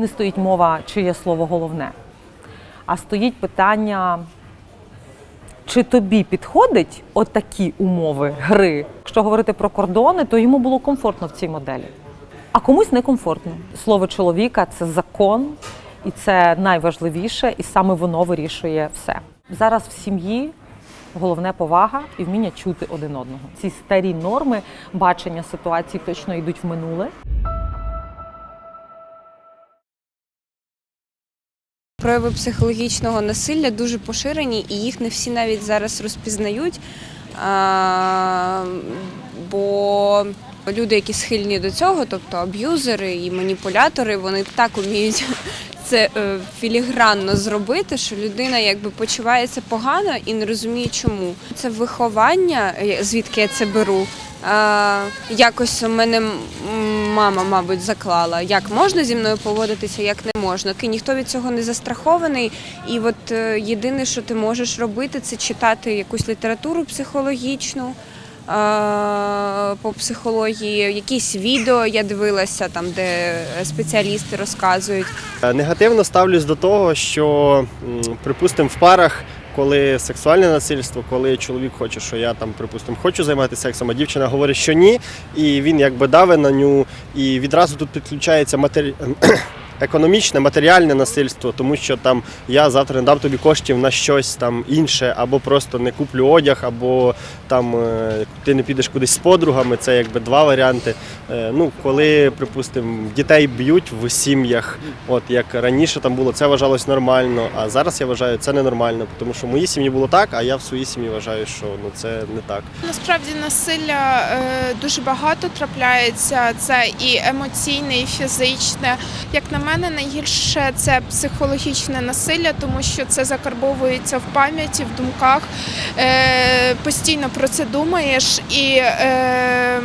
Не стоїть мова, чиє слово головне, а стоїть питання, чи тобі підходить отакі умови гри. Якщо говорити про кордони, то йому було комфортно в цій моделі, а комусь некомфортно. Слово чоловіка це закон, і це найважливіше, і саме воно вирішує все. Зараз в сім'ї головне повага і вміння чути один одного. Ці старі норми бачення ситуації точно йдуть в минуле. Прояви психологічного насилля дуже поширені, і їх не всі навіть зараз розпізнають. А, бо люди, які схильні до цього, тобто аб'юзери і маніпулятори, вони так уміють це е, філігранно зробити, що людина якби почувається погано і не розуміє, чому. Це виховання, е, звідки я це беру. А, якось у мене мама, мабуть, заклала, як можна зі мною поводитися, як не можна. І ніхто від цього не застрахований. І от е, єдине, що ти можеш робити, це читати якусь літературу психологічну. По психології, якісь відео я дивилася, там де спеціалісти розказують. Е, Негативно ставлюсь до того, що, припустимо, в парах, коли сексуальне насильство, коли чоловік хоче, що я там, припустимо, хочу займатися сексом, а дівчина говорить, що ні, і він якби даве на ню, і відразу тут підключається матері... економічне, матеріальне насильство, тому що там я завтра не дам тобі коштів на щось там інше, або просто не куплю одяг, або там е, ти не підеш кудись з подругами. Це якби два варіанти. Е, Ну, коли, припустимо, дітей б'ють в сім'ях, от як раніше там було, це вважалось нормально. А зараз я вважаю це ненормально, тому що в моїй сім'ї було так, а я в своїй сім'ї вважаю, що ну це не так. Насправді насилля е, дуже багато трапляється. Це і емоційне, і фізичне. Як на мене, найгірше це психологічне насилля, тому що це закарбовується в пам'яті, в думках. Е, постійно про це думаєш і. Е,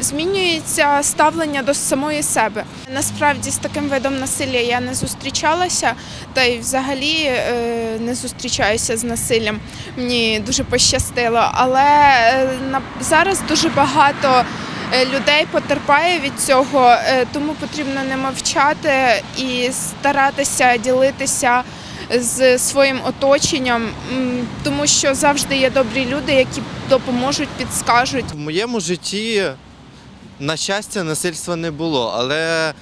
Змінюється ставлення до самої себе. Насправді з таким видом насилля я не зустрічалася, та й взагалі е, не зустрічаюся з насиллям. Мені дуже пощастило. Але е, на зараз дуже багато людей потерпає від цього, е, тому потрібно не мовчати і старатися ділитися з своїм оточенням, тому що завжди є добрі люди, які допоможуть, підскажуть. В моєму житті, на щастя, насильства не було, але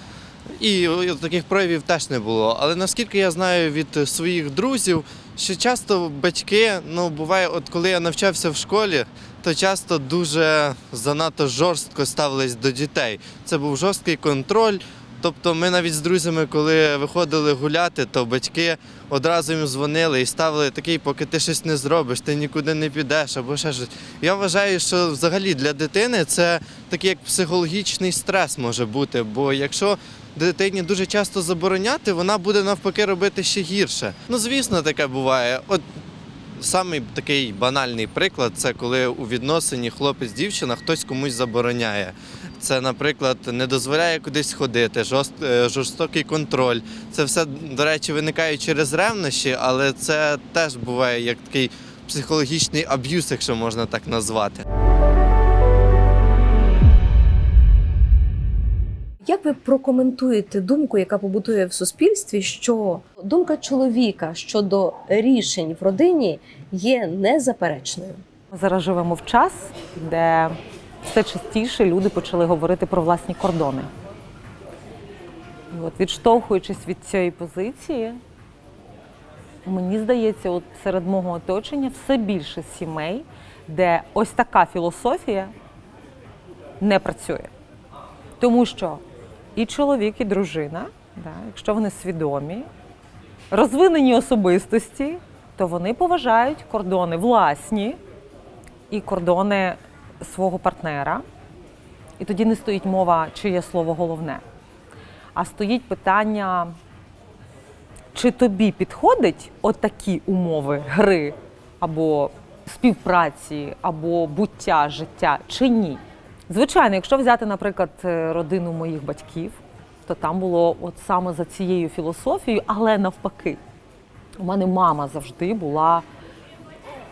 і таких проявів теж не було. Але наскільки я знаю від своїх друзів, що часто батьки, ну буває, от коли я навчався в школі, то часто дуже занадто жорстко ставились до дітей. Це був жорсткий контроль. Тобто ми навіть з друзями, коли виходили гуляти, то батьки одразу їм дзвонили і ставили такий, поки ти щось не зробиш, ти нікуди не підеш або ще щось. Я вважаю, що взагалі для дитини це такий як психологічний стрес може бути. Бо якщо дитині дуже часто забороняти, вона буде навпаки робити ще гірше. Ну звісно, таке буває. От Самий такий банальний приклад це коли у відносині хлопець-дівчина хтось комусь забороняє. Це, наприклад, не дозволяє кудись ходити, жорст, е, жорстокий контроль. Це все, до речі, виникає через ревнощі, але це теж буває як такий психологічний аб'юз, якщо можна так назвати. Як ви прокоментуєте думку, яка побутує в суспільстві, що думка чоловіка щодо рішень в родині є незаперечною? Ми зараз живемо в час, де все частіше люди почали говорити про власні кордони. От відштовхуючись від цієї позиції, мені здається, от серед мого оточення все більше сімей, де ось така філософія не працює. Тому що і чоловік, і дружина, да, якщо вони свідомі, розвинені особистості, то вони поважають кордони власні і кордони свого партнера. І тоді не стоїть мова, чиє слово головне. А стоїть питання, чи тобі підходить отакі умови гри або співпраці, або буття життя, чи ні? Звичайно, якщо взяти, наприклад, е, родину моїх батьків, то там було от саме за цією філософією, але навпаки. У мене мама завжди була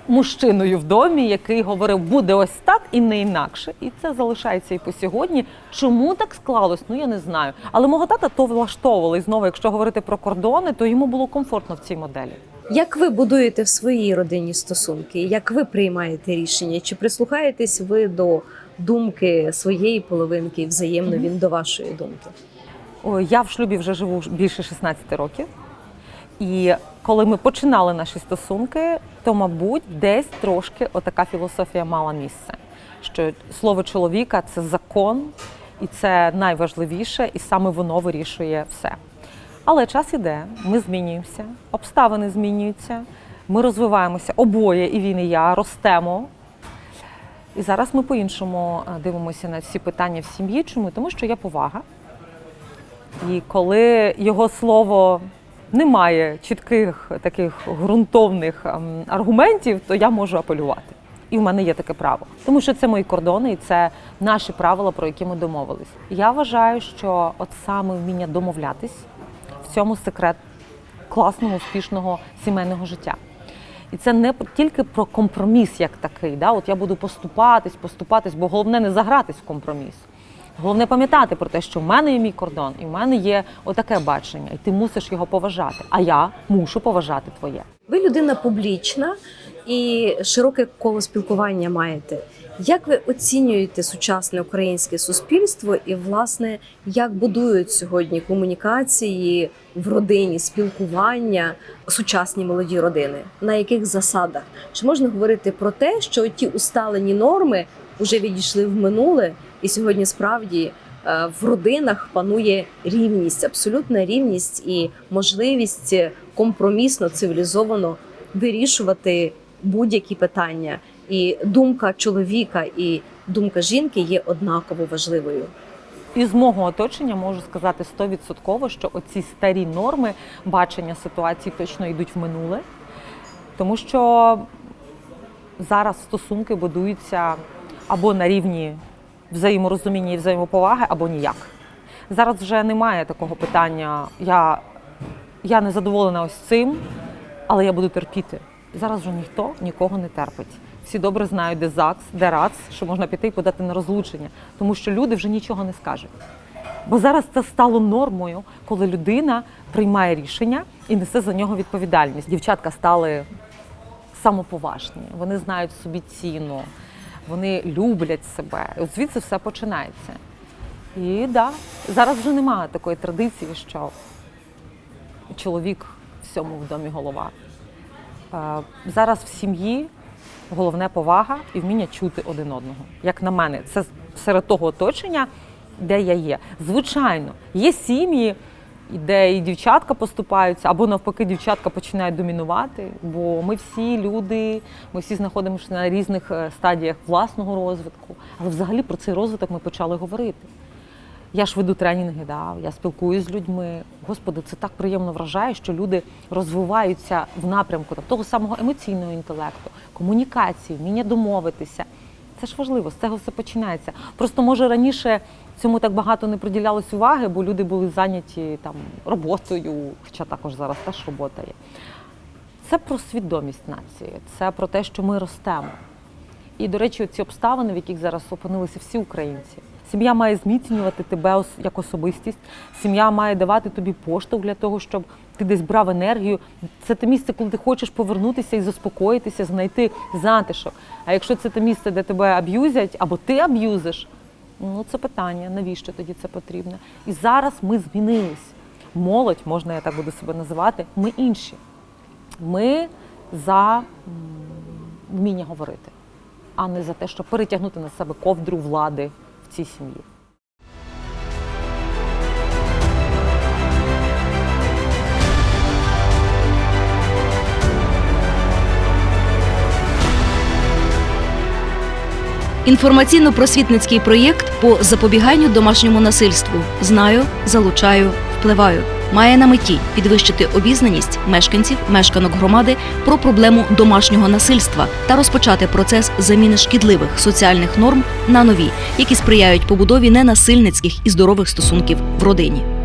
мужчиною в домі, який говорив, буде ось так і не інакше. І це залишається і по сьогодні. Чому так склалось? Ну я не знаю. Але мого тата то влаштовувало. І знову, якщо говорити про кордони, то йому було комфортно в цій моделі. Як ви будуєте в своїй родині стосунки? Як ви приймаєте рішення? Чи прислухаєтесь ви до думки своєї половинки і взаємно він до вашої думки? Я в шлюбі вже живу більше 16 років. І коли ми починали наші стосунки, то, мабуть, десь трошки отака філософія мала місце. Що слово чоловіка це закон, і це найважливіше, і саме воно вирішує все. Але час іде, ми змінюємося, обставини змінюються, ми розвиваємося обоє, і він, і я ростемо. І зараз ми по-іншому е, дивимося на всі питання в сім'ї. Чому? Тому що є повага. І коли його слово не має чітких таких ґрунтовних ем, аргументів, то я можу апелювати. І в мене є таке право, тому що це мої кордони, і це наші правила, про які ми домовились. Я вважаю, що от саме вміння домовлятись в цьому секрет класного, успішного сімейного життя. І це не тільки про компроміс як такий. Да? От я буду поступатись, поступатись, бо головне не загратись в компроміс. Головне пам'ятати про те, що в мене є мій кордон, і в мене є отаке бачення, і ти мусиш його поважати. А я мушу поважати твоє. Ви людина публічна і широке коло спілкування маєте. Як ви оцінюєте сучасне українське суспільство і, власне, як будують сьогодні комунікації в родині, спілкування сучасні молоді родини? На яких засадах? Чи можна говорити про те, що ті усталені норми вже відійшли в минуле, і сьогодні справді е, в родинах панує рівність, абсолютна рівність і можливість компромісно, цивілізовано вирішувати будь-які питання. І думка чоловіка і думка жінки є однаково важливою. І з мого оточення можу сказати 100%, що оці старі норми бачення ситуації точно йдуть в минуле, тому що зараз стосунки будуються або на рівні взаєморозуміння і взаємоповаги, або ніяк. Зараз вже немає такого питання. Я, я не задоволена ось цим, але я буду терпіти. Зараз вже ніхто нікого не терпить. Всі добре знають, де ЗАГС, де РАЦ, що можна піти і подати на розлучення, тому що люди вже нічого не скажуть. Бо зараз це стало нормою, коли людина приймає рішення і несе за нього відповідальність. Дівчатка стали самоповажні, вони знають собі ціну, вони люблять себе. От звідси все починається. І да, зараз вже немає такої традиції, що чоловік всьому в домі голова. Е, Зараз в сім'ї головне повага і вміння чути один одного. Як на мене, це серед того оточення, де я є. Звичайно, є сім'ї, де і дівчатка поступаються, або навпаки, дівчатка починають домінувати. Бо ми всі люди, ми всі знаходимося на різних е, стадіях власного розвитку. Але взагалі про цей розвиток ми почали говорити. Я ж веду тренінги, да, я спілкуюся з людьми. Господи, це так приємно вражає, що люди розвиваються в напрямку там, того самого емоційного інтелекту, комунікації, вміння домовитися. Це ж важливо, з цього все починається. Просто може раніше цьому так багато не приділялось уваги, бо люди були зайняті там роботою, хоча також зараз теж робота є. Це про свідомість нації, це про те, що ми ростемо. І, до речі, ці обставини, в яких зараз опинилися всі українці. Сім'я має зміцнювати тебе як особистість. Сім'я має давати тобі поштовх для того, щоб ти десь брав енергію. Це те місце, коли ти хочеш повернутися і заспокоїтися, знайти затишок. А якщо це те місце, де тебе аб'юзять, або ти аб'юзиш, ну це питання, навіщо тоді це потрібно? І зараз ми змінились. Молодь, можна я так буду себе називати, ми інші. Ми за вміння говорити, а не за те, щоб перетягнути на себе ковдру влади цій сім'ї. Інформаційно-просвітницький проєкт по запобіганню домашньому насильству Знаю, залучаю, впливаю. Має на меті підвищити обізнаність мешканців, мешканок громади про проблему домашнього насильства та розпочати процес заміни шкідливих соціальних норм на нові, які сприяють побудові ненасильницьких і здорових стосунків в родині.